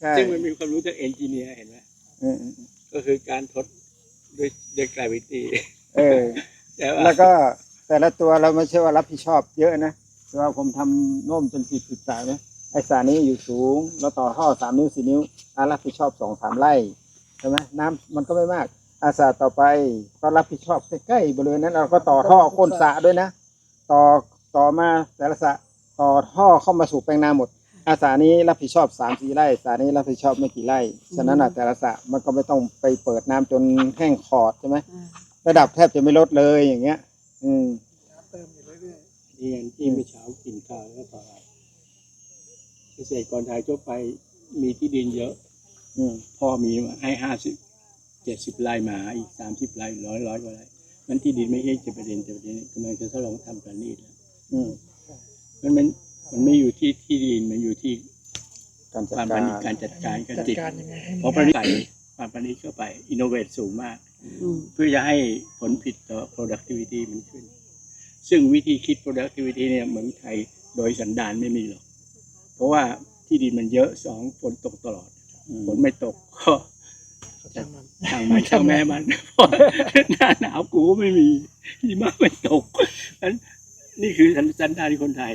ใช่ซึ่งมันมีความรู้ทางเอนจิเนียร์เห็นไหมเออก็คือการทดด้วยด้วย gravity เออ แต่ว่าแล้วก็แต่ละตัวเราไม่ใช่ว่ารับผิดชอบเยอะนะแต่ว่าผมทำโน้มจนสิบสิบสายนะไอ้สายนี้อยู่สูงแล้วต่อท่อสามนิ้วสี่นิ้วอะรับผิดชอบสองสามไร่ใช่ไหมน้ำมันก็ไม่มาก อาสาต่อไปก็รับผิดชอบใกล้ๆบริเวณนั้นเราก็ต่อท่อก้นสระด้วยนะ ต่อต่อมาแต่ละสระต่อท่อเข้ามาสู่แปลงนาหมด อาสานี้รับผิดชอบสามสี่ไร่สานี้รับผิดชอบไม่กี่ไร่ฉะนั้นอะแต่ละสระมันก็ไม่ต้องไปเปิดน้ำจนแห้งขอดใช่ไหมอ่าระดับแทบจะไม่ลดเลยอย่างเงี้ย อืม เติมอยู่เรื่อยที่อย่างที่เมื่อเช้ากินข้าวแล้วก็ต่อเกษตรกรไทยทั่วไปมีที่ดินเยอะ อืม พ่อมีมาให้ห้าสิบเจ็ดสิบไร่มาอีกสามสิบไร่ร้อยร้อยกว่าไร่มันที่ดินไม่ใช่จะประเด็นแต่ประเด็นกำลังจะทดลองทำกันนี่แล้วอืม มันมัน มันไม่อยู่ที่ที่ดินมันอยู่ที่การจัดความปการณิการจัดการๆการจัดติดการยังไงให้เพมันราะประดิษฐ์ใส่ความประดิษฐ์เข้าไปอินโนเวทสูงมาก อืมเพื่อจะให้ผลผิดต่อ productivity มันขึ้น ซึ่งวิธีคิด productivity เนี่ยเหมือนไทยโดยสันดานไม่มีหรอก เพราะว่าที่ดินมันเยอะสองฝนตกตลอด อืมฝนไม่ตกก็เขาทำมันช่างมันช่างแม่มันเพราะหน้าหนาวกูก็ไม่มีหิมะไม่ตกนั้นนี่คือสันดานคนไทย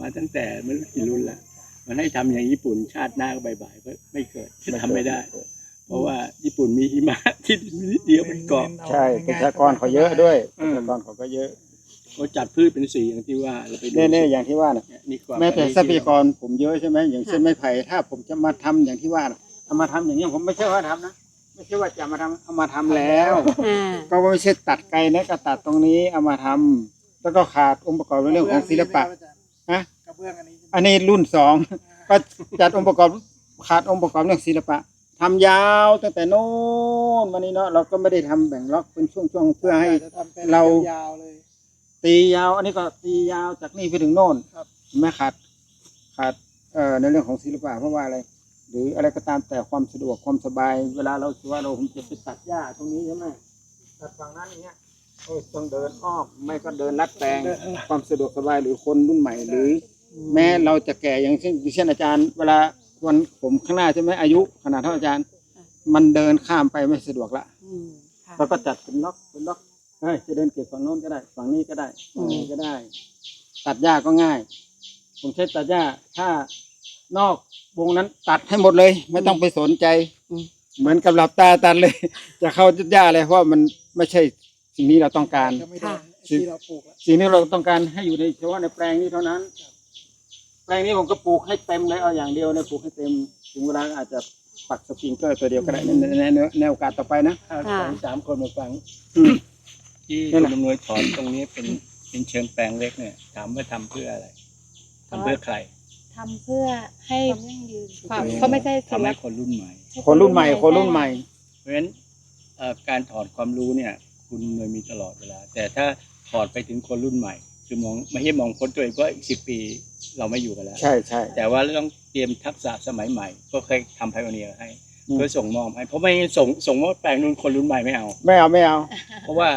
มาตั้งแต่ไม่รู้กี่รุ่นแล้วมันให้ทำอย่างญี่ปุ่นชาติหน้าก็บ่ายๆก็ไม่เกิดทำไม่ได้ เพราะว่าญี่ปุ่นมีหิมะที่นิดเดียวเป็นเกาะใช่ประชากรเขาเยอะด้วยประชากรเขาก็เยอะเขาจัดพืชเป็นสีอย่างที่ว่าเราไปดูแน่ๆอย่างที่ว่าน่ะนี่ความแม้แต่ประณีตทรัพยากรผมเยอะใช่ไหมอย่างเช่นไม้ไผ่ถ้าผมจะมาทำอย่างที่ว่าน่ะเอามาทำอย่างนี้ยผมไม่ใช่ว่าทำนะไม่ใช่ว่าจะมาทำเอามาทำแล้วอ่าก็ไม่ใช่ตัดไกลนะก็ตัดตรงนี้เอามาทำแล้วก็ขาดองค์ประกอบในเรื่องของศิลปะ ฮะกระเบื้องอันนี้อันนี้รุ่นสอง ก็จัดองค์ประกอบขาดองค์ประกอบเรื่องศิลปะทำยาวตั้งแต่โน้นมานี่เนาะเราก็ไม่ได้ทำแบ่งล็อกเป็นช่วงๆเพื่อให้จะทำเป็นเรายาวๆเลย ตียาว อันนี้ก็ตียาวจากนี่ไปถึงโน่นครับเห็นไหม่ขาดขาดเอ่อในเรื่องของศิลปะเพราะว่าอะไร หรืออะไรก็ตามแต่ความสะดวกความสบาย เวลาเราคิดว่าเราผมจะไปตัดหญ้าตรงนี้ใช่ไหมตัดฝั่งนั้นอย่างเงี้ยโอ้ย ต้องเดินอ้อมไม่ก็เดินลัดแปลงความสะดวกสบายหรือคนรุ่นใหม่หรือ แม้เราจะแก่อย่างเช่นอย่างเช่นอาจารย์ เวลาวันผมข้างหน้าใช่ไหมอายุขนาดเท่าอาจารย์ มันเดินข้ามไปไม่สะดวกละอืมค่ะเราก็จัดเป็นล็อกเป็นล็อกเฮ้ยจะเดินเก็บฝั่งโน้นก็ได้ ฝั่งนี้ก็ได้ฝั่งนี้ก็ได้ ตัดหญ้าก็ง่าย ผมใช้ตัดหญ้าถ้านอกวงนั้นตัดให้หมดเลย ไม่ต้องไปสนใจอืมเหมือนกับหลับตาตัดเลย จะเข้าหญ้าเลยเพราะว่ามันไม่ใช่ สิ่งนี้เราต้องการก็ไม่ได้ค่ะที่เราปลูกแล้วสิ่งที่เราต้องการให้อยู่ในเฉพาะในแปลงนี้เท่านั้น แปลงนี้ผมก็ปลูกให้เต็มเลยเอาอย่างเดียวนะปลูกให้เต็มถึงเวลาอาจจะปักสปริงเกอร์ตัวเดียวก็ได้ในในในในในโอกาสต่อไปนะ ถ้าค่ะสองสามคนมาฟังอืม ที่นั่คุนณแหละอำนวยถอนตรงนี้เป็นเป็นเชิงแปลงเล็กเนี่ยถามว่าทำเพื่ออะไรทำเพื่อใครทำเพื่อให้ความยั่งยืน ความก็ไม่ใช่ศิทำลให้ปะคนรุ่นใหม่ คนรุ่นใหม่คนรุ่นใหม่ เพราะฉะนั้นเอ่อการถอดความรู้เนี่ย คุณอำนวยมีตลอดเวลา แต่ถ้าถอดไปถึงคนรุ่นใหม่ คือมองไม่ใช่มองพ้นตัวเองเพราะอีกสิบปีเราไม่อยู่กันแล้ว ใช่ใช่ แต่ว่าเรื่องเตรียมทักษะสมัยใหม่ ก็เคยทำไพโอเนียให้อืมเพื่อส่งมอบให้เพราะไม่งั้นส่งส่งว่าแปลงนู้นคนรุ่นใหม่ไม่เอา ไม่เอาไม่เอา เพราะว่า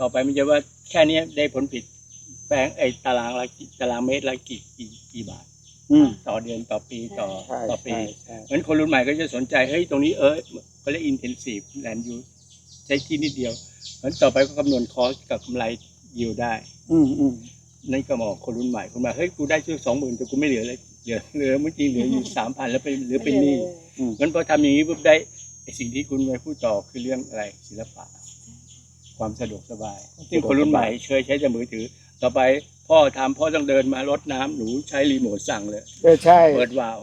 ต่อไปมันจะว่าแค่เนี้ยได้ผลผิดแปลงไอ้ตารางละกี่ตารางเมตรละกี่กี่กี่บาท อืม ต่อเดือนต่อปีต่อใช่ต่อปี ใช่ใช่เพราะฉะนั้นคนรุ่นใหม่ก็จะสนใจ เฮ้ย ตรงนี้เออเขาเรียก intensive land use ใช้ที่นิดเดียว เพราะฉะนั้นต่อไปก็คำนวณคอสกับกำไรยิวได้ อืมอืมนั่นก็มองคนรุ่นใหม่คนใหม่เฮ้ยกูได้ช่วยสองหมื่นแต่กูไม่เหลือเลยเหลือเหลือเมื่อกี้เหลืออยู่สามพันแล้วไปเหลือเป็นหนี้อืมงั้นพอทำอย่างนี้ปุ๊บได้ไอ้สิ่งที่คุณไปพูดต่อคือเรื่องอะไรศิลปะ ความสะดวกสบายซึ่งคนรุ่นใหม่เคยใช้แต่มือถือ ต่อไปพ่อทำพ่อต้องเดินมารดน้ำหนูใช้รีโมทสั่งเลย เออใช่ เปิดวาล์ว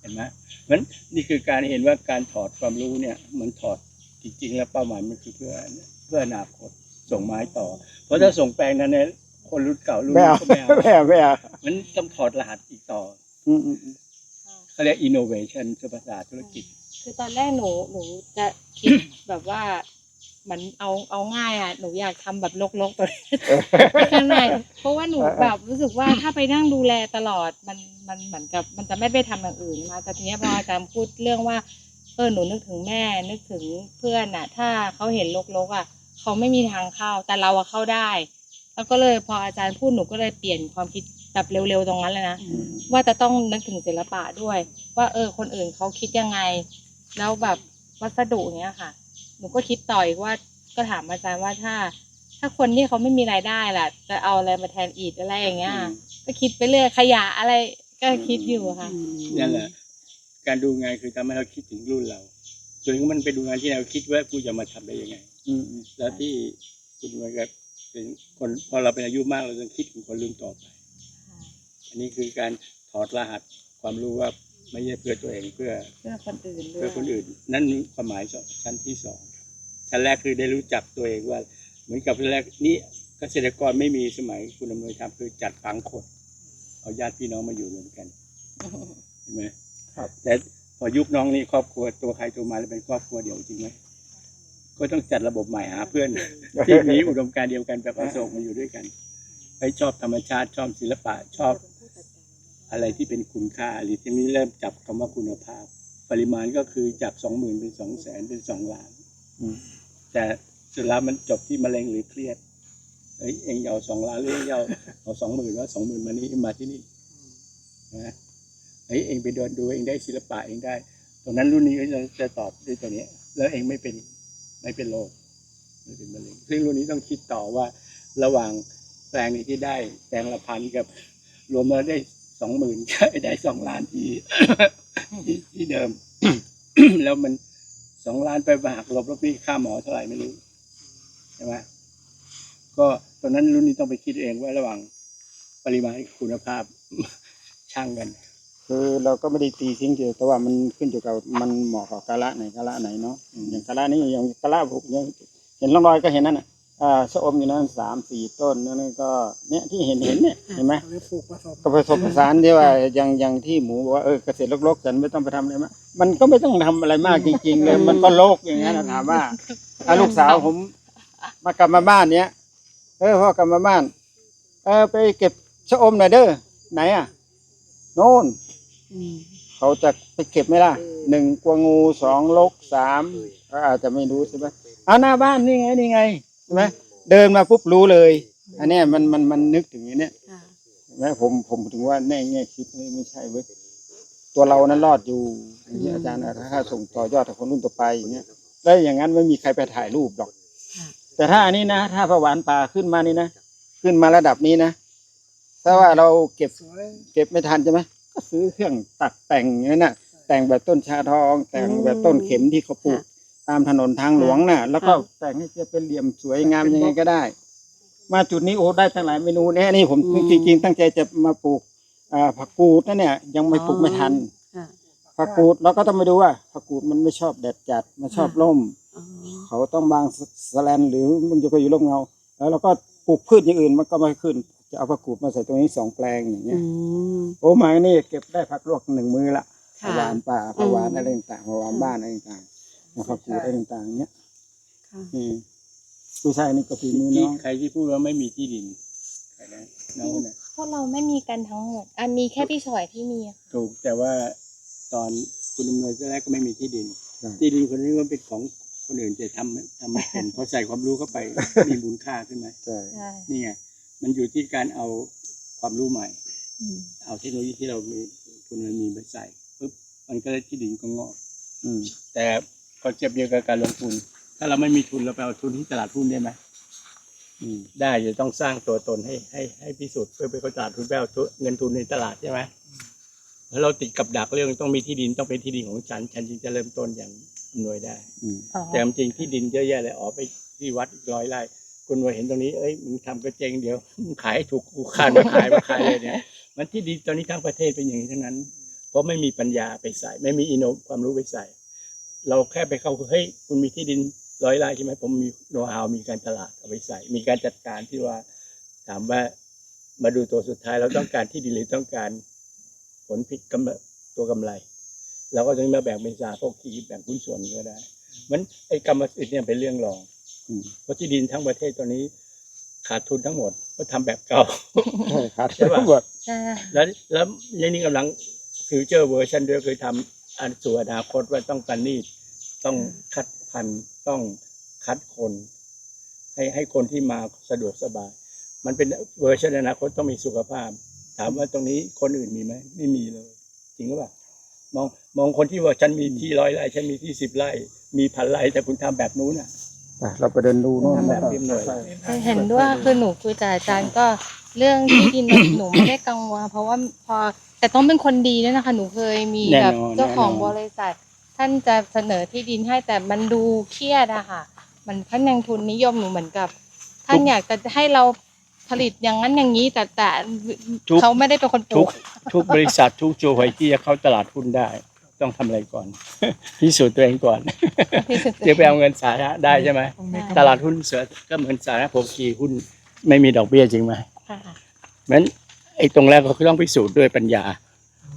เห็นไหมงั้นนี่คือการเห็นว่าการถอดความรู้เนี่ย มันถอดจริงๆ แล้วเป้าหมายมันคือเพื่อ เพื่ออนาคตส่งไม้ต่อ เพราะถ้าส่งแปลงนั้นเนี่ยคนรุ่นเก่ารุ่นไม่นี้เอาก็ไม่เอาไม่เอาไม่เอามันต้องถอดรหัสอีกต่ออืมอืมอืมเขาเรียก innovation คือภาษาธุรกิจ คือตอนแรกหนูหนูจะคิด แบบว่าเหมือนเอาเอาง่ายอะหนูอยากทำแบบลกๆตัวนี้ข้างในเพราะว่าหนูแบบรู้สึกว่าถ้าไปนั่งดูแลตลอดมันมันเหมือนกับมันจะไม่ไปทำอย่างอื่นมาแต่ทีเนี้ยพออาจารย์พูดเรื่องว่าเออหนูนึกถึงแม่นึกถึงเพื่อนอะ ถ้าเขาเห็นลกๆอะ เขาไม่มีทางเข้า แต่เราอะเข้าได้ แล้วก็เลยพออาจารย์พูดหนูก็เลยเปลี่ยนความคิดแบบเร็วๆตรงนั้นเลยนะอืมว่าจะต้องนึกถึงศิลปะด้วยเพว่าเออคนอื่นเขาคิดยังไง แล้วแบบวัสดุเนี้ยค่ะ หนูก็คิดต่ออีกว่าก็ถามอาจารย์ว่าถ้า ถ้าคนที่เขาไม่มีรายได้ล่ะ จะเอาอะไรมาแทนอิฐอะไรอย่างเงี้ยก็คิดไปเรื่อยขยะอะไรก็คิดอยู่ค่ะนั่นแหละการดูงานคือทำให้เราคิดถึงรุ่นเราส่วนมันเป็นดูงานที่เราคิดว่ากูจะมาทำได้ยังไง อืมอืมแล้วที่คุณเหมือนกับเป็นคนพอเราเป็นอายุมากเราต้องคิดถึงคนรุ่นต่อไป อันนี้คือการถอดรหัสความรู้ว่าไม่ใช่เพื่อตัวเองเพื่อเพื่อคนอื่นด้วเพื่อยคนอื่น นั่นความหมายชั้นที่สองชั้นแรกคือได้รู้จักตัวเองว่า เหมือนกับชั้นแรกนี่เกษตรกรไม่มีสมัยคุณอำนวยทำคือจัดฝังขดเอาญาติพี่น้องมาอยู่รวมกันเห็นไหมครับ แต่พอยุคน้องนี่ครอบครัวตัวใครตัวมาแล้วเป็นครอบครัวเดียวจริงไหม ก็ต้องจัดระบบใหม่หาเพื่อน ที่มีอุดมการณ์เดียวกันแบบอโศกมาอยู่ด้วยกันไปชอบธรรมชาติชอบศิลปะชอบอะไรที่เป็นคุณค่าหรือที่นี้เริ่มจับคำว่าคุณภาพ ปริมาณก็คือจากสองหมื่นเป็นสองแสนเป็นสองล้านอืมแต่สุดแล้วมันจบที่มะเร็งหรือเครียดเอ้ยเองเอาสองล้านหรือเองเอาเอาสองหมื่นว่าสองหมื่นมานี่มาที่นี่นะเฮ้ยเองไปเดินดูเองได้ศิลปะเองได้ ตรงนั้นรุ่นนี้ก็จะจะตอบด้วยตัวเนี้ยแล้วเองไม่เป็น ไม่เป็นโรคไม่เป็นมะเร็งซึ่งรุ่นนี้ต้องคิดต่อว่า ระหว่างแปลงนี้ที่ได้แปลงละพันกับ รวมแล้วได้สองหมื่นก็ได้สองล้านที่ที่ที่เดิม แล้วมันสองล้านไปหักลบลบนี่ค่าหมอเท่าไหร่ไม่รู้ใช่ไหมก็ตอนนั้นรุ่นนี้ต้องไปคิดเองว่าระหว่างปริมาณกับคุณภาพช่างกัน คือเราก็ไม่ได้ตีทิ้งเดียวแต่ว่ามันขึ้นอยู่กับมันเหมาะกับกาละไหนกาละไหนเนาะอย่างกาละนี้อย่างกาละผมยังเห็นร่องรอยก็เห็นนั่นน่ะอ่าชะอมอยู่นั่นสามสี่ต้นนั่นก็เนี่ยที่เห็นเห็นเนี่ยเห็นไหมกผสมก็ผสมผสานที่ว่าอย่างอย่างที่หมูบอกว่าเออเกษตรรกๆฉันไม่ต้องไปทำอะไรมากมันก็ไม่ต้องทำอะไรมากจริง ๆ เลย มันก็โลกอย่างนั้นะถามว่าอะลูกสาวผมมากลับมาบ้านเนี้ยเออพ่อกลับมาบ้าน เออไปเก็บชะอมหน่อยเด้อไหนอะโน่น เขาจะไปเก็บไหมล่ะหนึ่งกวงูสองลกสามก็อาจจะไม่รู้ใช่ไหมเอาหน้าบ้านนี่ไงนี่ไงใช่ไหมเดินมาปุ๊บรู้เลย อันเนี้ยมันมันมันนึกถึงอย่างเนี้ยแม่ผมผมถึงว่าแน่แง่คิดไม่ไม่ใช่เว้ยตัวเรานั้นรอดอยู่อย่างที่อาจารย์อะถ้าส่งต่อยอดให้คนรุ่นต่อไปอย่างเงี้ยแล้วอย่างนั้นไม่มีใครไปถ่ายรูปหรอก แต่ถ้าอันนี้นะ ถ้าประหวานป่าขึ้นมานี่นะ ขึ้นมาระดับนี้นะ ถ้าว่าเราเก็บ สวย เก็บไม่ทันใช่ไหมก็ ซื้อเครื่องตัดแต่งอย่างนั้นน่ะ แต่งแบบต้นชาทอง แต่งแบบต้นเข็มที่เขาปลูก ตามถนนทางหลวงน่ะ แล้วก็แต่งให้จะเป็นเหลี่ยมสวยงามยังไงก็ได้ มาจุดนี้โอ้ได้ตั้งหลายเมนูเนี่ยนี่ผมจริงๆตั้งใจจะมาปลูกอ่าผักกูดนั่นเนี่ย ยังไม่ปลูกไม่ทัน ค่ะ ผักกูดเราก็ต้องไปดูว่าผักกูดมันไม่ชอบแดดจัดมันชอบร่ม อ๋อเขาต้องบางสแลนหรือมันจะก็อยู่ร่มเงา แล้วเราก็ปลูกพืชอย่างอื่นมันก็ไม่ขึ้น จะเอาผักกูดมาใส่ตรงนี้สองแปลงอย่างเงี้อืยมโอ้หมายนี่เก็บได้ผักลวกหนึ่งมือละค่ะผักหวานป่าผักหวานอืมอะไรต่างๆผักหวานบ้านอะไรต่างๆผักกูดอะไรต่างๆเนี้ยค่ะอืมผู้ชายนี่ก็ฝีมือที่น้องใครที่พูดว่าไม่มีที่ดินใครนะน้องคนนะพวกเราไม่มีกันทั้งหมดอะมีแค่พี่ฉอยที่มีอะถูกแต่ว่าตอนคุณดำเนินแรกก็ไม่มีที่ดิน ที่ดินคนนี้ก็เป็นของคนอื่นจะทำทำไม่เป็นพอใส่ความรู้เข้าไปมีมูลค่าขึ้นไหมใช่ใช่นี่ไง มันอยู่ที่การเอาความรู้ใหม่อืมเอาเทคโนโลยีที่เรามีคุณมันมีไปใส่ปุ๊บมันก็ได้ที่ดินก็งอกอืมแต่คอนเซ็ปต์เดียวกับการลงทุน ถ้าเราไม่มีทุนเราไปเอาทุนที่ตลาดหุ้นได้ไหมอืมได้จะต้องสร้างตัวตนให้ให้ให้พิสูจน์เพื่อไปเข้าตลาดทุนไปเอาทุนเงินทุนในตลาดใช่ไหมแล้วเราติดกับดักเรื่องต้องมีที่ดินต้องเป็นที่ดินของฉัน ฉันจึงจะเริ่มต้นอย่างอำนวยได้อืมอ๋อแต่จริงๆที่ดินเยอะแยะเลยออกไปที่วัดอีกร้อยไร่ คุณมาเห็นตรงนี้ เอ้ยมึงทำก็เจงเดี๋ยวมึงขายถูกกูขายมาขายมาขายเลยเนี่ย มันที่ดินตอนนี้ทั้งประเทศเป็นอย่างนี้ทั้งนั้น เพราะไม่มีปัญญาไปใส่ ไม่มีอินโนความรู้ไปใส่ เราแค่ไปเข้าเฮ้ยคุณมีที่ดินร้อยไร่ใช่ไหมผมมีโน้ตฮาวมีการตลาดเอาไปใส่ มีการจัดการที่ว่าถามว่ามาดูตัวสุดท้ายเราต้องการที่ดินหรือต้องการผลผิดกำตัวกำไรเราก็จะมาแบ่งเป็นสาพวกที่แบ่งหุ้นส่วนก็ได้ มันไอ้กรรมสิทธิ์เนี่ยเป็นเรื่องรอง เพราะที่ดินทั้งประเทศตอนนี้ ขาดทุนทั้งหมดก็ทำแบบเก่าใช่ครับใช่ปะทั้งหมดใช่แล้วแล้วในนี้กำลังฟิวเจอร์เวอร์ชันด้วยคือทำอันสู่อนาคตว่าต้องการนี่ต้องคัดพันธุ์ต้องคัดคน ให้ให้คนที่มาสะดวกสบาย มันเป็นเวอร์ชันอนาคตต้องมีสุขภาพ ถามว่าตรงนี้คนอื่นมีไหมไม่มีเลย จริงหรือเปล่ามองมองคนที่ว่าฉันมีที่ร้อยไร่ฉันมีที่สิบไร่ มีพันไร่แต่คุณทำแบบนู้นอะไป เราไปเดินดูโน่นทำแบบริมหน่อยเห็นด้วยคือหนูคุยกับอาจารย์ก็เรื่องที่ดินเนี่ยหนูไม่ได้กังวลเพราะว่าพอแต่ต้องเป็นคนดีด้วยนะคะ หนูเคยมีแน่นแบอนบเจ้าของแน่นอนบริษัท ท่านจะเสนอที่ดินให้แต่มันดูเครียดอะค่ะ มันท่านยังทุนนิยมหนูเหมือนกับ ท่านอยากจะให้เราผลิตอย่างนั้นอย่างนี้แต่แต่เขาไม่ได้เป็นคนปทุลูกกทุกบริษัททุกโจหวยที่จะเข้าตลาดหุ้นได้ ต้องทำอะไรก่อน พิสูจน์ตัวเองก่อนเดี๋ยวไปเอาเงินสาธารณะได้ใช่ไหมต้องมีตลาดหุ้นเสือก็เหมือนสาธารณะโภคีหุ้นไม่มีดอกเบี้ยจริงไหมค่ะเพราะฉะนั้นไอ้ตรงแรกก็คือต้องพิสูจน์ด้วยปัญญา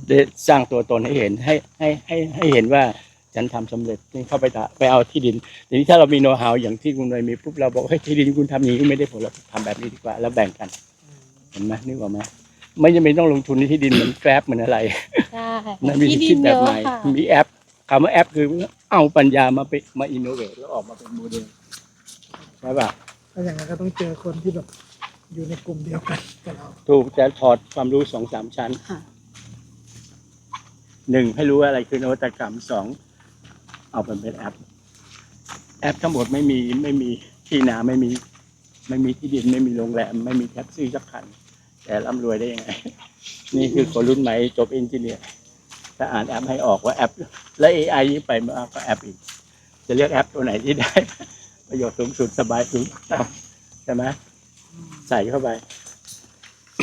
ได้สร้างตัวตนให้เห็นให้ให้ให้ให้เห็นว่าฉันทำสำเร็จนี่เข้าไปตะไปเอาที่ดินทีนี้ถ้าเรามีโน้ตฮาวอย่างที่คุณเนยมีปุ๊บเราบอกให้ยที่ดินคุณทำอย่างนี้ไม่ได้ผลเราทำแบบนี้ดีกว่า แล้วแบ่งกัน เห็นไหมนึกออกไหม ไม่จำเป็นต้องลงทุนในที่ดินเหมือนแกร็บเหมือนอะไรใช่นั่นมีที่ดิคิดนแบเยบอะใหม่ค่ะมีแอปคำว่าแอปคือเอาปัญญามาไปมาอินโนเวทแล้วออกมาเป็นโมเดลใช่ป่ะถ้าอย่างนั้นก็ต้องเจอคนที่แบบอยู่ในกลุ่มเดียวกันกับเราถูกจะถอดความรู้สองสามชั้นค่ะหนึ่งให้รู้ว่าอะไรคือนวัตกรรมสองเอาไปเป็นแอป แอปทั้งหมดไม่มีไม่มีที่นาไม่มี ไม่มีที่ดินไม่มีโรงแรม ไม่มีแท็กซี่สักคัน แต่ร่ำรวยได้ยังไง นี่คือคนรุ่นใหม่จบเอนจิเนียร์ถ้าอ่านแอปให้ออกว่าแอป และ AI ยิ่งไปมากก็แอปอีก จะเลือกแอปตัวไหนที่ได้ ประโยชน์สูงสุดสบายสุดใช่ไหมใส่เข้าไป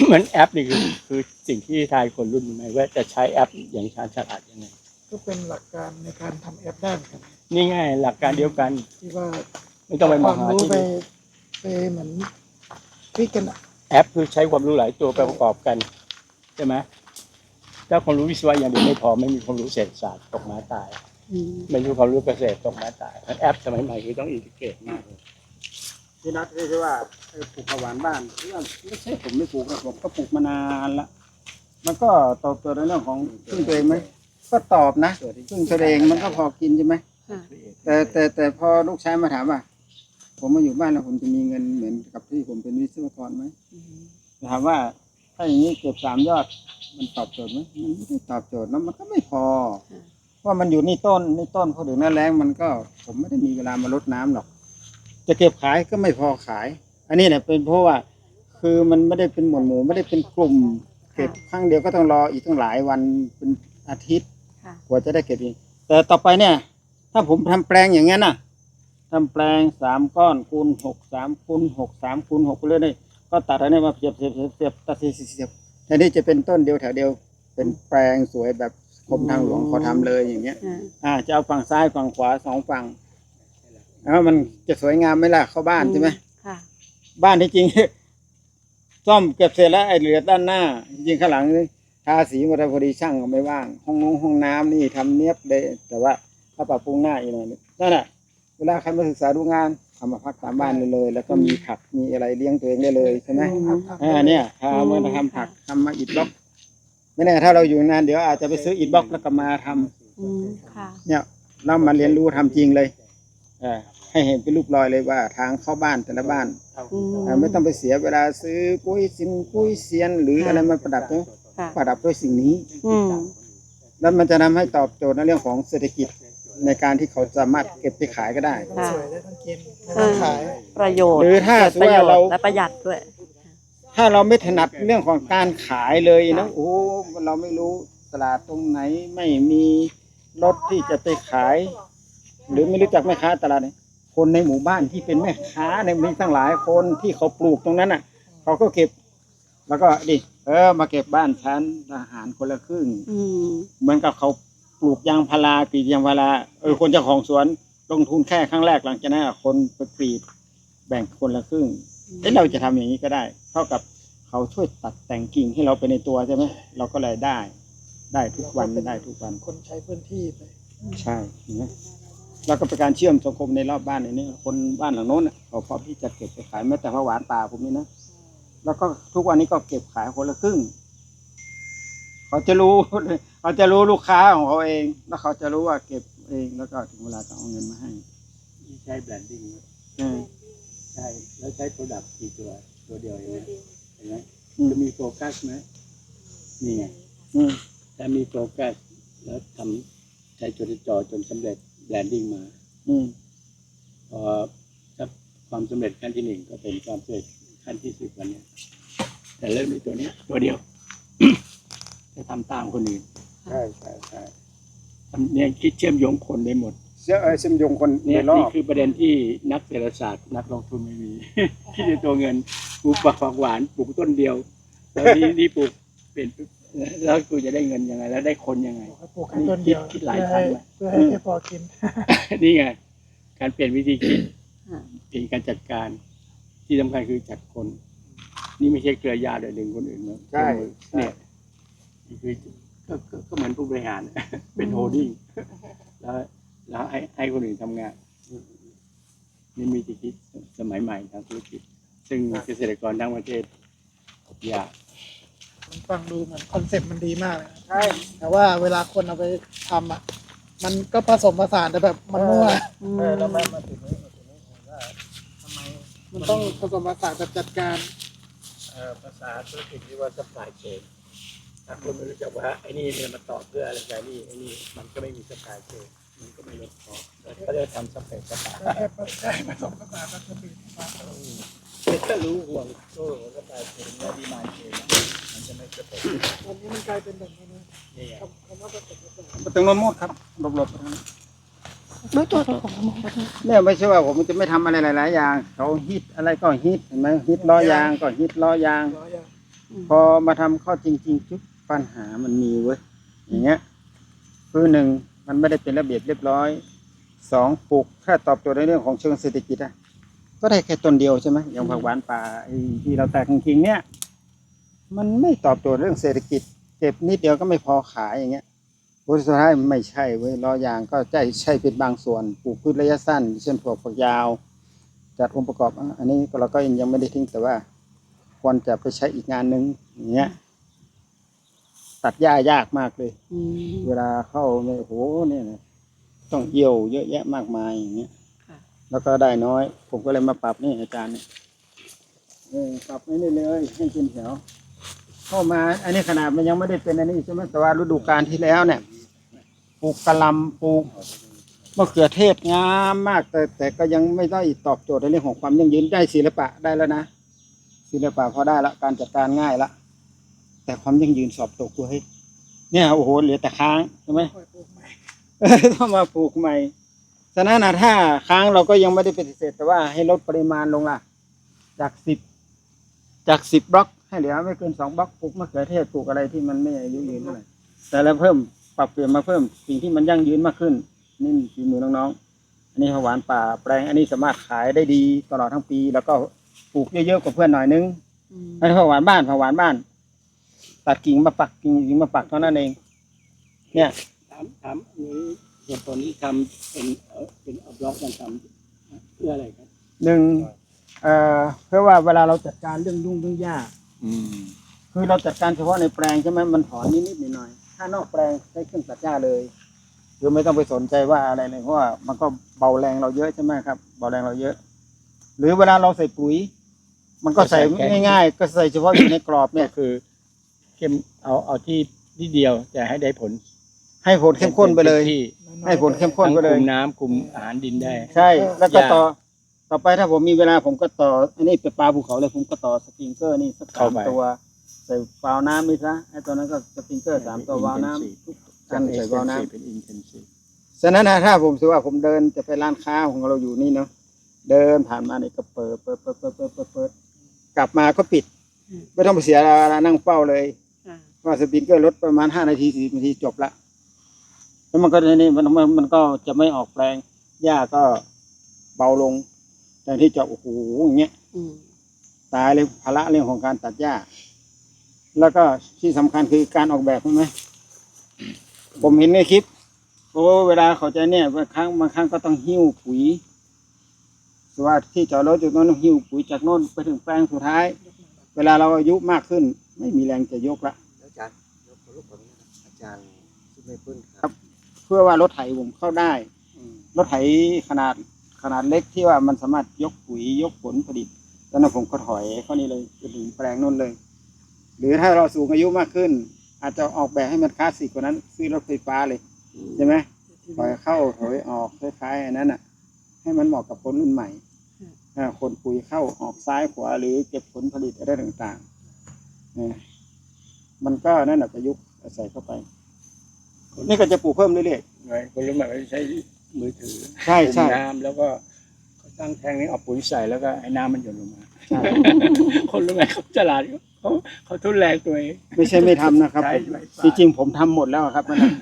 เหมือนแอปนี่คือคือสิ่งที่ทายคนรุ่นใหม่ว่าจะใช้แอปอย่างชาญฉลาดยังไงก็เป็นหลักการในการทำแอปได้เหมือนกันนี่ง่ายหลักการเดียวกันที่ว่าไม่ต้องไปคมอวางมหารู้ที่ไปดินไปเหมือนพิกันอะ แอปคือใช้ความรู้หลายตัวไปประกอบกันใช่ไหมถ้าความรู้วิศวะอย่างเดียวไม่พอไม่มีความรู้เศรษฐศาสตร์ตกมาตายไม่รู้ความรู้เกษตรตกมาตายเพราะแอปสมัยใหม่คือต้องอินทิเกรตมากเลยที่นัดที่ว่าเออปลูกผักหวานบ้านที่ว่าไม่ใช่ผมไม่ปลูกนะผมก็ปลูกมานานละมันก็ตอบโจทย์ในเรื่องของพึ่งตัวเองไหมก็ตอบนะพึ่งตัวเองมันก็พอกินใช่ไหมแต่แต่แต่พอลูกชายมาถามว่า ผมมาอยู่บ้านแล้วผมจะมีเงินเหมือนกับที่ผมเป็นวิศวกรไหมถามว่าถ้าอย่างนี้เก็บสามยอด มันตอบโจทย์ไหมมันไม่ได้ตอบโจทย์แล้วมันก็ไม่พอเพราะมันอยู่นี่ต้นนี่ต้นพอถึงหน้าแรงมันก็ผมไม่ได้มีเวลามารดน้ำหรอก จะเก็บขายก็ไม่พอขาย อันนี้เนี่ยเป็นเพราะว่าคือมันไม่ได้เป็นหมวดหมู่ไม่ได้เป็นกลุ่ม เก็บครั้งเดียวก็ต้องรออีกตั้งหลายวันเป็นอาทิตย์ค่ะกว่าจะได้เก็บเองแต่ต่อไปเนี่ย ถ้าผมทำแปลงอย่างนั้นน่ะ ทำแปลงสามก้อนคูณหกสามคูณหกสามคูณหกไปเรื่อยๆก็ตัดอันนี้มาเสียบเสียบเสียบเสียบตัดเสียบเสียบเสียบแต่นี่จะเป็นต้นเดียวแถวเดียว เป็นแปลงสวยแบบกรมทางหลวงเขาทำเลยอย่างเงี้ย อ่า จะเอาฝั่งซ้ายฝั่งขวาสองฝั่งแล้วมันจะสวยงามไหมล่ะเข้าบ้านใช่ไหมค่ะบ้านที่จริงซ่อมเก็บเสร็จแล้วไอ้เหลือด้านหน้า จริงๆข้างหลังนี่ทาสีมาพอดีช่างก็ไม่ว่าง ห้องนงห้องน้ำนี่ทำเนียบเลยแต่ว่าถ้าปรับปรุงหน้าอีกหน่อยนึงนั่นแหละ เวลาใครมาศึกษาดูงานทำมาพักตามบ้านเลยเลย แล้วก็มีผักมีอะไรเลี้ยงตัวเองได้เลยใช่ไหมอ่าเนี่ยทำมาทำผักทำมาอิฐบล็อกไม่แน่ถ้าเราอยู่นานเดี๋ยวอาจจะไปซื้ออิฐบล็อกแล้วก็มาทำอืมค่ะเนี่ยเรามาเรียนรู้ทำจริงเลยเออให้เห็นเป็นรูปรอยเลยว่า ทางเข้าบ้านแต่ละบ้านเออไม่ต้องไปเสียเวลาซื้อกุ้ยซินกุ้ยเซียน หรืออะไรมาประดับใช่ไหมค่ะประดับด้วยสิ่งนี้อืมแล้วมันจะทำให้ตอบโจทย์ในเรื่องของเศรษฐกิจ ในการที่เขาสามารถเก็บไปขายก็ได้ทั้งสวยได้ทั้งกินได้ทั้งขาย ประโยชน์หรือถ้าสมปมระติโยว่าชเราน์และประหยัดด้วย ถ้าเราไม่ถนัดเรื่องของการขายเลยนะโอ้เราไม่รู้ตลาดตรงไหนไม่มีรถที่จะไปขาย หรือไม่รู้จักแม่ค้าตลาดเนี่ยคนในหมู่บ้านที่เป็นแม่ค้าเนี่ยมีตั้งหลายคนที่เขาปลูกตรงนั้นอะ เขาก็เก็บ แล้วก็ดิเออมาเก็บบ้านฉันทหารคนละครึ่ง อืม เหมือนกับเขา ปลูกยางพารากรีดยางพาราเออคนเจ้าของสวนลงทุนแค่ครั้งแรกหลังจากนั้นอะคนไปกรีดแบ่งคนละครึ่งเอ้เราจะทำอย่างนี้ก็ได้ เท่ากับเขาช่วยตัดแต่งกิ่งให้เราไปในตัวใช่ไหมเราก็เลยได้ ได้ทุกวันได้ทุกวันคนใช้พื้นที่ไปใช่เห็นไหมแล้วก็เป็นการเชื่อมสังคมในรอบบ้านในนี้คนบ้านหลังโน้นน่ะเขาพร้อมที่จะเก็บไปขายแม้แต่ผักหวานป่าผมนี่นะแล้วก็ทุกวันนี้ก็เก็บขายคนละครึ่ง เขาจะรู้เขาจะรู้ลูกค้าของเขาเอง แล้วเขาจะรู้ว่าเก็บเองแล้วก็ถึงเวลาต้องเอาเงินมาให้ใช้แบรนดิ้งเออใช่แล้วใช้โปรดักต์กี่ตัวตัวเดียวเองนะเห็นไหมอืมจะมีโฟกัสไหมนี่ไงอืมถ้ามีโฟกัสแล้วทำใช้จดจ่อจนสำเร็จแลนดิ้งมาอืมพอถ้าความสำเร็จขั้นที่หนึ่งก็เป็นความสำเร็จขั้นที่สิบวันเนี้ยแต่เริ่มในตัวเนี้ยตัวเดียวจะ ทำตามคนอื่นใช่ใช่ใช่ทำเนี่ยคิดเชื่อมโยงคนได้หมดเชื่อเออเชื่อมโยงคนในเนี่ยรอนี่บคือประเด็นที่นักเศรษฐศาสตร์ นักลงทุนไม่มี คิดในตัวเงินปลูกผักผักหวานปลูกต้นเดียวแล้วนี่นี่ปลูกเป็นแล้วกูจะได้เงินยังไง แล้วได้คนยังไงบอกให้ปลูกแค่ต้นเดียวคิดหลายเพื่อให้ครั้งแล้วเพื่อให้แค่พอกิน นี่ไงการเปลี่ยนวิธีคิดเปลี่ยนการจัดการ ที่สำคัญคือจัดคน นี่ไม่ใช่เครือญาติเดี๋ยวดึงคนอื่นมาใช่ใช่เนี่ยนี่ คือก็ก็ก็เหมือนผู้บริหารเป็นโฮลดิ้งแล้วแล้วให้ให้คนอื่นทำงาน นี่มีวิธีคิดสมัยใหม่ทางธุรกิจ ซึ่งเกษตรกรทั้งประเทศอยากมันฟังดูเหมือนคอนเซ็ปต์มันดีมากเลยนะใช่แต่ว่าเวลาคนเอาไปทำอะ มันก็ผสมผสานแต่แบบมันมั่วเออแล้วมามาถึงนี้มาถึงนี้ผมว่าทำไมมันต้องผสมผสานแบบจัดการ เอ่อภาษาธุรกิจที่ว่า supply chain ถ้าคนไม่รู้จักว่าไอ้นี่เนี่ยมันต่อเพื่ออะไรแต่นี่ไอ้นี่มันก็ไม่มี supply chain มันก็ไม่ลดคอสก็จะทำ supply chain แค่ใช่ผสมผสานแล้วก็ดีมากถ้ารู้ห่วงโซ่ของ supply chain และ demand chain มันจะไม่เกิดผลวันนี้มันกลายเป็นแบบนี้นะนี่ไงคำคำว่าผสมผสานมาถึงโนนหมดครับหลบๆไปทางนั้นรู้ตัวของมองเนี่ยไม่ใช่ว่าผมจะไม่ทำอะไรหลายๆอย่างเขาฮิตอะไรก็ฮิตเห็นไหมฮิตล้อยางก็ฮิตล้อยางร้อยอย่างพอมาทำเข้าจริง ๆ จุด ปัญหามันมีเว้ยอย่างเงี้ยคือหนึ่งมันไม่ได้เป็นระเบียบเรียบร้อยสองปลูกแค่ตอบโจทย์ในเรื่องของเชิงเศรษฐกิจอะก็ได้แค่ต้นเดียวใช่ไหมอย่างผักหวานป่าที่เราแตกจริงๆเนี่ย มันไม่ตอบโจทย์เรื่องเศรษฐกิจ เก็บนิดเดียวก็ไม่พอขายอย่างเงี้ยผลสุดท้ายไม่ใช่เว้ยล้อยางก็ใช่ใช่เป็นบางส่วนปลูกพืชระยะสั้น เช่นพวกฝักยาว จัดองค์ประกอบ อันนี้เราก็ยังไม่ได้ทิ้งแต่ว่า ควรจะไปใช้อีกงานหนึ่งอย่างเงี้ย ตัดหญ้ายากมากเลยเวลาเข้าเนี่ยโหเนี่ยนะต้องเอี่ยวเยอะแยะมากมายอย่างเงี้ยค่ะ แล้วก็ได้น้อย ผมก็เลยมาปรับนี่อาจารย์เนี่ยเออปรับไม่ได้เลยให้เป็นแถวเข้ามา อันนี้ขนาดมันยังไม่ได้เป็นอันนี้ใช่ไหมแต่ว่าฤดูกาลที่แล้วเนี่ยปลูกกะหล่ำปลูกมะเขือเทศงามมาก แต่แต่ก็ยังไม่ได้ตอบโจทย์ในเรื่องของความยั่งยืนได้ศิลปะได้แล้วนะศิลปะพอได้ละการจัดการง่ายละ แต่ความยั่งยืนสอบตกเว้ยเนี่ยโอ้โหเหลือแต่ค้างใช่ไหมค่อยปลูกใหม่เออต้องมาปลูกใหม่ฉะนั้นนะถ้าค้างเราก็ยังไม่ได้ปฏิเสธแต่ว่าให้ลดปริมาณลงล่ะ จากสิบจากสิบบล็อกให้เหลือไม่เกินสองบล็อกปลูกมะเขือเทศปลูกอะไรที่มันไม่อายุยืนเท่าไหร่แต่แล้วเพิ่มปรับเปลี่ยนมาเพิ่มสิ่งที่มันยั่งยืนมากขึ้น นี่ฝีมือน้องๆ อันนี้ผักหวานป่าแปลง อันนี้สามารถขายได้ดีตลอดทั้งปี แล้วก็ปลูกเยอะๆกว่าเพื่อนหน่อยนึงอันนี้ผักหวานบ้านผักหวานบ้าน ตัดกิ่งมาปักกิ่งกิ่งมาปักเท่านั้นเอง เนี่ยถามถามอันนี้เหตุผลที่ทำเป็นเอ่อเป็นเอาบล็อกมันทำเพื่ออะไรครับหนึ่งเอ่อเพื่อว่าเวลาเราจัดการเรื่องยุ่งเรื่องยากอืมคือเราจัดการเฉพาะในแปลงใช่ไหมมันถอนนิดๆหน่อยๆถ้านอกแปลงใช้เครื่องตัดหญ้าเลยคือไม่ต้องไปสนใจว่าอะไรเลยเพราะว่ามันก็เบาแรงเราเยอะใช่ไหมครับ เบาแรงเราเยอะ หรือเวลาเราใส่ปุ๋ย มันก็ใส่ง่าย ๆ ก็ใส่เฉพาะอยู่ในกรอบก็เนี่ยคือ เข้มเอาเอาที่ที่เดียว แต่ให้ได้ผลให้ผลเข้มข้นไปเลย ที่น้อยๆให้ผลเข้มข้นทั้งไปเลยคุมน้ำคุมอาหารดินได้ ใช่ แล้วก็ยากต่อ ต่อไปถ้าผมมีเวลาผมก็ต่อ อันนี้เป็นปลาภูเขาเลยผมก็ต่อสปริงเกอร์นี่สักสามตัว ใส่วาล์วน้ำนี่ซะไอ้ตัวนั้นก็สปริงเกอร์สามตัววาล์วน้ำทุกอันใส่วาล์วน้ำเป็นอินเทนซีฉะนั้นนะถ้าผมถือว่าผมเดินจะไปร้านค้าของเราอยู่นี่เนาะ เดินผ่านมาเนี่ยก็เปิดเปิดเปิดเปิดเปิดเปิดเปิดกลับมาก็ปิดอืมไม่ต้องไปเสียเวลานั่งเฝ้าเลย ว่าสปริงเกอร์ลดประมาณห้านาทีสี่นาทีจบละแล้วมันก็ในนี้มันมันมันก็จะไม่ออกแปลงหญ้าก็เบาลงแต่ที่จะโอ้โหอย่างเงี้ยตายเลยภาระเรื่องของการตัดหญ้า แล้วก็ที่สำคัญคือการออกแบบใช่ไหมผมเห็นในคลิปโอ้เวลาเขาจะเนี่ยบางครั้งบางครั้งก็ต้องหิ้วปุ๋ยสว่าที่จอดรถจุดโน้นหิ้วปุ๋ยจากโน้นไปถึงแปลงสุดท้าย เวลาเราอายุมากขึ้น ไม่มีแรงจะยกละ จารย์ที่ไม่พึ่งครับ เพื่อว่ารถไถผมเข้าได้ รถไถขนาดขนาดเล็กที่ว่ามันสามารถยกปุ๋ยยกผลผลิตแล้วนั้นผมก็ถอยเข้านี่เลยจนถึงแปลงโน้นเลย หรือถ้าเราสูงอายุมากขึ้น อาจจะออกแบบให้มันคลาสสิกกว่านั้น ซื้อรถไฟฟ้าเลยใช่ไหมปล่อยเข้าถอยออกคล้ายๆอันนั้นอะ ให้มันเหมาะกับคนรุ่นใหม่อ่าคนปุ๋ยเข้าออกซ้ายขวาหรือเก็บผลผลิตอะไรต่างๆมันก็นั่นแหะประยุกต์ ใส่เข้าไป นี่ก็จะปลูกเพิ่มเรื่อยไงคนรุ่นใหม่ก็ใช้มือถือๆใช่ใช่จุ่มน้ำแล้วก็เขาตั้งแทงนี้เอาปุ๋ยใส่แล้วก็ให้น้ำมันหยดลงมา ใช่ คนรุ่นใหม่เขาฉลาดเขาเขาทุนแรงตัวเอง ไม่ใช่ไม่ทำนะครับ ใช่ผมไฟฟ้าจริงๆผมทำหมดแล้วครับมันน่ะ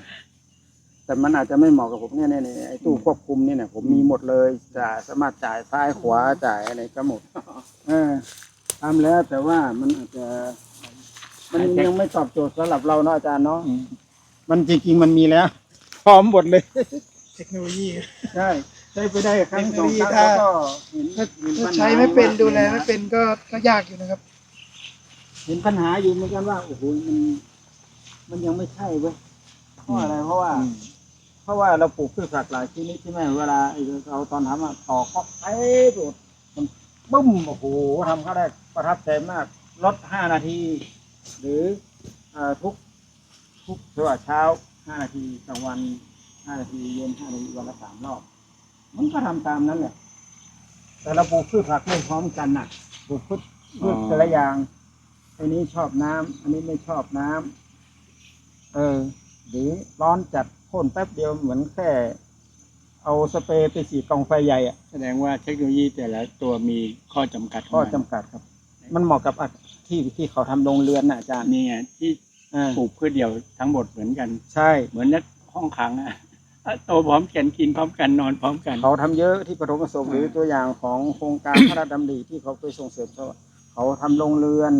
แต่มันอาจจะไม่เหมาะกับผมเนี่ยเนี่ยเนี่ยไอ้ตู้ควบคุมเนี่ยเนี่ยผมมีหมดเลยจ่ายสามารถจ่ายซ้ายขวาจ่ายอะไรก็หมด เออทำแล้วแต่ว่ามันอาจจะ มันยังไม่ตอบโจทย์สำหรับเราเนาะอาจารย์เนาะอืมมันจริงๆมันมีแล้ว พร้อมหมดเลย เทคโนโลยี ใช่ใช้ไปได้ครั้งสองครั้งถ้าแล้วก็เห็นถ้าเห็นปัถ้าญหาใช้ไม่เป็นดูแลไม่เป็นก็ก็ยากอยู่นะครับ เห็นปัญหาอยู่เหมือนกันว่าโอ้โหมันมันยังไม่ใช่เว้ยเพราะอะไรเพราะว่า เพราะว่าเราปลูกพืชผักหลายชนิดใช่ไหมเวลาไอ้เราตอนทำอะต่อก็เป๊ะโดดมันบึ้มโอ้โหทำเขาได้ประทับใจมากลดห้านาที หรืออ่าทุกทุกช่วงเช้าห้านาทีกลางวันห้านาทีเย็นห้านาทีวันละสามรอบ มันก็ทำตามนั้นแหละแต่เราปลูกพืชผักไม่พร้อมกันน่ะปลูกพืชพืชแต่ละอย่าง อันนี้ชอบน้ำอันนี้ไม่ชอบน้ำเออ หรือร้อนจัดพ่นแป๊บเดียวเหมือนแค่เอาสเปรย์ไปฉีดกองไฟใหญ่อะแสดงว่าเทคโนโลยีแต่ละตัวมีข้อจำกัดขงข้อมันจำกัดครับ มันเหมาะกับอะ ที่ที่เขาทำโรงเรือนน่ะอาจารย์นี่ไงที่อ่าปลูกพืชเดียวทั้งหมดเหมือนกัน ใช่ เหมือนนักห้องขังอะอะโตพร้อมกันกินพร้อมกันนอนพร้อมกัน เขาทำเยอะที่ปฐมประสงค์อ่าหรือตัวอย่างของโครงการ พระราชดำริที่เขาไปส่งเสริมเขาเขาทำโรงเรือน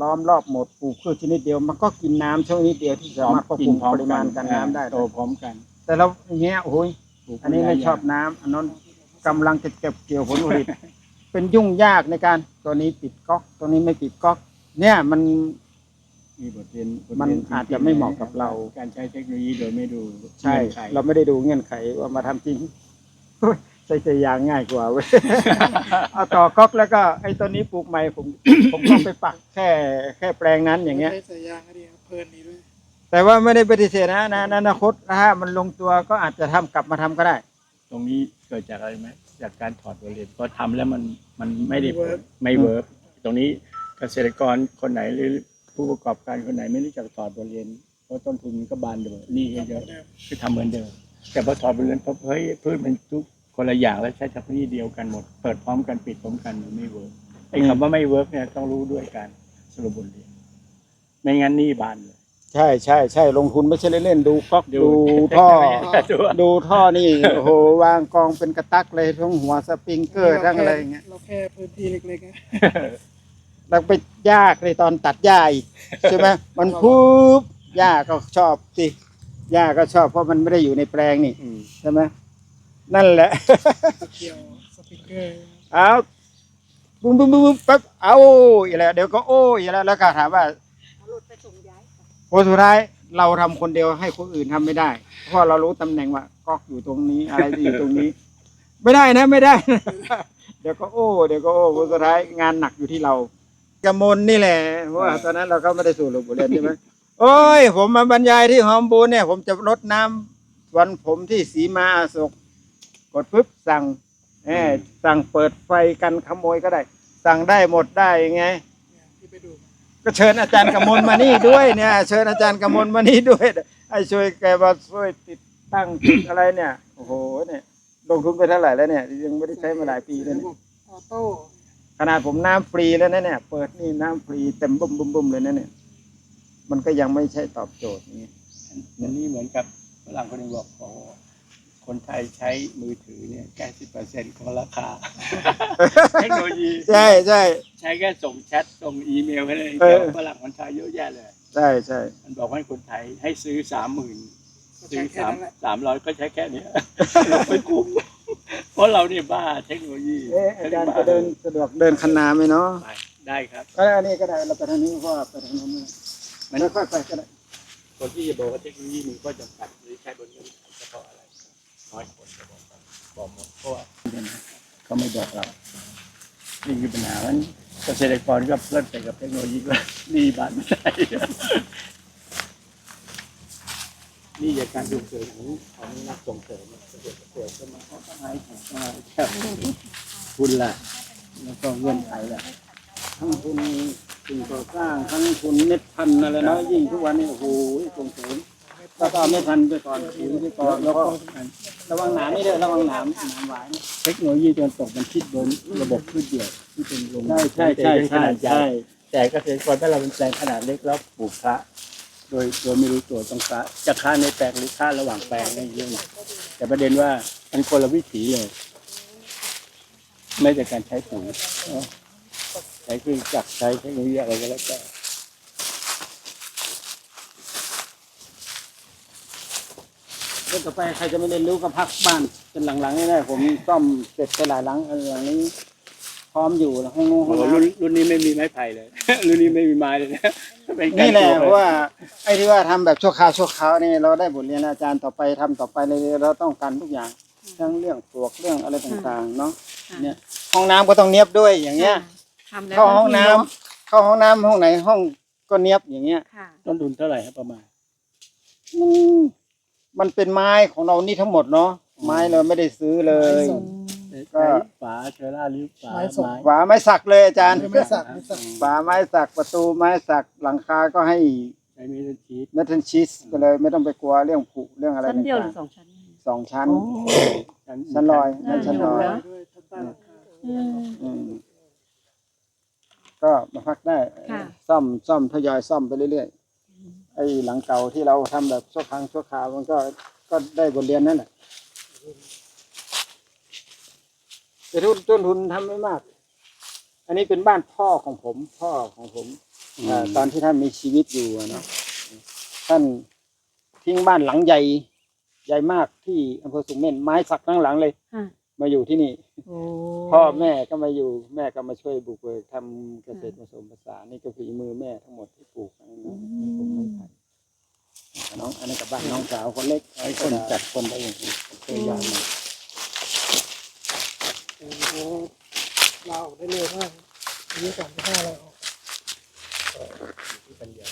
ล้อมรอบหมดปลูกพืชชนิดเดียว มันก็กินน้ำช่วงนิดเดียวที่สามารถควบคุมปริมาณการน้ำได้ โตพร้อมกันแต่เราอย่างเงี้ยโอ้ยปลูกอันนี้ไม่ชอบน้ำอันนั้นกำลังจะเก็บเกี่ยวผลผลิต เป็นยุ่งยากในการตัวนี้ปิดก๊อกตัวนี้ไม่ปิดก๊อก เนี่ยมัน มีบทเรียนบทมันเรียจริงๆอาจจะไม่เหมาะกับเรา การใช้เทคโนโลยีโดยไม่ดูใช่งื่อนไขเราไม่ได้ดูเงื่อนไขว่ามาทำจริงโอ้ยใช้ใจยางง่ายกว่าเว้ย เอาต่อก๊อกแล้วก็ไอ้ตัวนี้ปลูกใหม่ผม ผมก็ไปปักแค่แค่แปลงนั้นอย่างเงี้ย ใช้สายยางก็ดีครับเพลินดีด้วย แต่ว่าไม่ได้ปฏิเสธนะนะอนาคตถ้ามันลงตัวก็อาจจะทำกลับมาทำก็ได้ ตรงนี้เกิดจากอะไรไหม จากการถอดบทเรียนพอทำแล้วมันมันไม่ได้ไม่เวิร์กไม่เวิร์กตรงนี้เกษตรกรคนไหนหรือผู้ประกอบการคนไหนไม่รู้จักถอดบทเรียนเพราะต้นทุนมันก็บานเดิมหนี่ก็เยอะคือทำเหมือนเดิม แต่พอถอดบทเรียนพอเฮ้ยพืชมันทุกคนละอย่างแล้วใช้เทคโนโลยีเดียวกันหมดเปิดพร้อมกันปิดพร้อมกันมันไม่เวิร์กไอ้อืมคำว่าไม่เวิร์กเนี่ยต้องรู้ด้วยการสรุปบทเรียนไม่งั้นหนี่บานเลย ใช่ใช่ใช่ลงทุนไม่ใช่เล่นๆดูก๊อกดูดูท่อดูดูท่อนี่โอ้โหวางกองเป็นกระตักเลยทั้งหัวสปริงเกอร์ทั้งอะไรอย่างเงี้ยเราแค่พื้นที่เล็กๆนะแล้วไปยากเลยตอนตัดหญ้าอีกใช่ไหมมันพุบหญ้าก็ชอบสิหญ้าก็ชอบเพราะมันไม่ได้อยู่ในแปลงนี่อืมใช่ไหมนั่นแหละเกี่ยวสปริงเกอร์เอาบึ้มบึ้มบึ้มบึ้มปั๊บเอาอีกแล้วเดี๋ยวก็โอ้อีกแล้วแล้วก็ถามว่า โอ้สุดท้ายเราทำคนเดียวให้คนอื่นทำไม่ได้ เพราะเรารู้ตำแหน่งว่าก๊อกอยู่ตรงนี้อะไรอยู่ตรงนี้ ไม่ได้นะไม่ได้นะเดี๋ยวก็โอ้เดี๋ยวก็โอ้ผลสุดท้ายงานหนักอยู่ที่เรากระมนนี่แหละเพราะว่าตอนนั้นเราก็ไม่ได้สู่หลวงปู่เรียนใช่ไหมโอ้ย ผมมาบรรยายที่หอมบูนเนี่ย ผมจะรดน้ำวันผมที่สีมาอโศกกดปุ๊บสั่งเออสั่งเปิดไฟกันขโมยก็ได้ สั่งได้หมดได้ยังไง เนี่ยที่ไปดูมา ก็เชิญอาจารย์กมลมานี่ด้วยเนี่ยเชิญอาจารย์กมลมานี่ด้วยให้ช่วยแกมาช่วยติดตั้งติดอะไรเนี่ยโอ้โหเนี่ยลงทุนไปเท่าไหร่แล้วเนี่ยยังไม่ได้ใช้มาหลายปีแล้วระเนี่ยบบออโต้ขนาดผมน้ำฟรีแล้วนะเนี่ย เปิดนี่น้ำฟรีเต็มบุ้มบุ้มบุ้มเลยนะเนี่ย มันก็ยังไม่ใช่ตอบโจทย์นี่อันนี้เหมือนกับฝรั่งคนหนึงบอกโอ้ คนไทยใช้มือถือเนี่ยแค่สิบเปอร์เซ็นต์ของราคา เทคโนโลยี ใช่ใช่ ใช้แค่ส่งแชทส่งอีเมลแค่นั้นเองเออ แต่ฝรั่งคนไทยเยอะแยะเลย ใช่ใช่มันบอกให้คนไทยให้ซื้อสามหมื่นก็ซื้ใช้อแค่สามนั้นแหละสามร้อยก็ใช้แค่เนี้ย เราไม่คุ้มเพราะเราเนี่ยบ้าเทคโนโลยีเอ๊ะอาจารย์จะเดินสะดวกเดินคันนาไหมเนาะไปได้ครับ ก็อันนี้ก็ได้เราไปทางนี้เพราะว่าไปทางนั้นไม่ได้มันแล้วค่อยไปก็ได้คนที่จะบอกว่าเทคโนโลยีมีข้อจำกัดหรือใช้บนเงื่อนไขเฉพาะอะไร น้อยคนจะบอกบอกหมดเพราะว่าเขาไม่บอกเรานี่คือปัญหามันเกษตรกรก็เพลิดไปกับเทคโนโลยีก็ดีบานไม่ได้นี่จากการส่งเสริมของของนักส่งเสริมเกษตรกรก็มาเขอให้มาครับคุณล่ะ แล้วก็เงื่อนไขล่ะทั้งทุนสิ่งก่อสร้างทั้งทุนเม็ดพันอะไรนะยิ่งทุกวันนี้โอ้โหส่งเสริม แล้วก็เอาเม็ดพันธุ์ไปก่อนปุ๋ยไปก่อนแล้วก็ระวังหนามนี่ด้วยระวังหนามหนามหวายนะเทคโนโลยีตะวันตกมันคิดบนระบบพืชเดี่ยวที่เป็นโรงใช่ใช่ใช่ขใช่นาดใหญ่ใช่แต่เกษตรกรถ้าเราเป็นแปลงขนาดเล็กแล้วปลูกพระ โดยโดยไม่รู้ตัวต้องค้าจะค้าในแปลงหรือค้าระหว่างแปลงนี่เรื่องหนึ่งแต่ประเด็นว่ามันคนละวิถีเลย ไม่แต่การใช้ปุ๋ยเนอะใช้เครื่องจักรใช้เทคโนโลยีอะไรก็แล้วแต่ เรื่องต่อไปใครจะไม่เรียนรู้ก็พักบ้านเป็นหลังๆนี่แน่ผมซ่อมเสร็จไปหลายหลังเออหลังนี้ พร้อมอยู่แล้วห้องนู้นห้โอ้องโหน้รุ่นรุ่นนี้ไม่มีไม้ไผ่เลย รุ่นนี้ไม่มีไม้เลยนะเป็นำการนี่แหละตัวเพราะว่าไอ้ที่ว่าทำแบบชั่วคราวชั่วคราวนี่เราได้บทเรียนอาจารย์ต่อไปทำต่อไปเลยเราต้องการทุกอย่างทั้งเรื่องปลวกเรื่องอะไรต่างๆเนาะเนี่ยห้องน้ำก็ต้องเนียบด้วยอย่างเงี้ย ทำแล้วเข้าห้องน้ำเข้าห้องน้ำห้องไหนห้องก็เนียบอย่างเงี้ยค่ะ ต้นทุนเท่าไหร่ครับประมาณ มัน มันเป็นไม้ของเรานี่ทั้งหมดเนาะไม้เราไม่ได้ซื้อเลย ก็ใช้ฝาเชอร่าหรือฝาไม้สดไม้ฝาไม้สักเลยอาจารย์ไม่สักไม่สักฝาไม้สักประตูไม้สักหลังคาก็ให้ใช้เมทัลชีสเมทัลชีสไปเลยไม่ต้องไปกลัวเรื่องผุเรื่องอะไรชั้นเดียวหรือต่างสองชั้นๆสองชั้นชั้น ชั้นลอยนั่นชั้นลอยอืมอืมก็มาพักได้ ค่ะ ซ่อมซ่อมทยอยซ่อมไปเรื่อยๆไอ้หลังเก่าที่เราทำแบบชั่วครั้งชั่วคราวมันก็ก็ได้บทเรียนนั่นแหละแต่ทุนต้นทุนทำไม่มาก อันนี้เป็นบ้านพ่อของผม พ่อของผมเอ่อตอนที่ท่านมีชีวิตอยู่อะเนาะท่านทิ้งบ้านหลังใหญ่ ใหญ่มากที่อำเภอสุมเม่นไม้สักทั้งหลังเลยค่ะ มาอยู่ที่นี่โอ้พ่อแม่ก็มาอยู่แม่ก็มาช่วยบุกเบิกทำเกษตรผสมผสานนี่ก็ฝีมือแม่ทั้งหมดที่ปลูกนะผมไม่ใช่น้องอันนี้กับบ้านน้องสาวคนเล็กไอ้คนจัดคนได้อย่างนี้ตัวอย่างมาโอ้โหเราออกได้เร็วมากอายุสามสิบห้าเราออกที่ปัญญา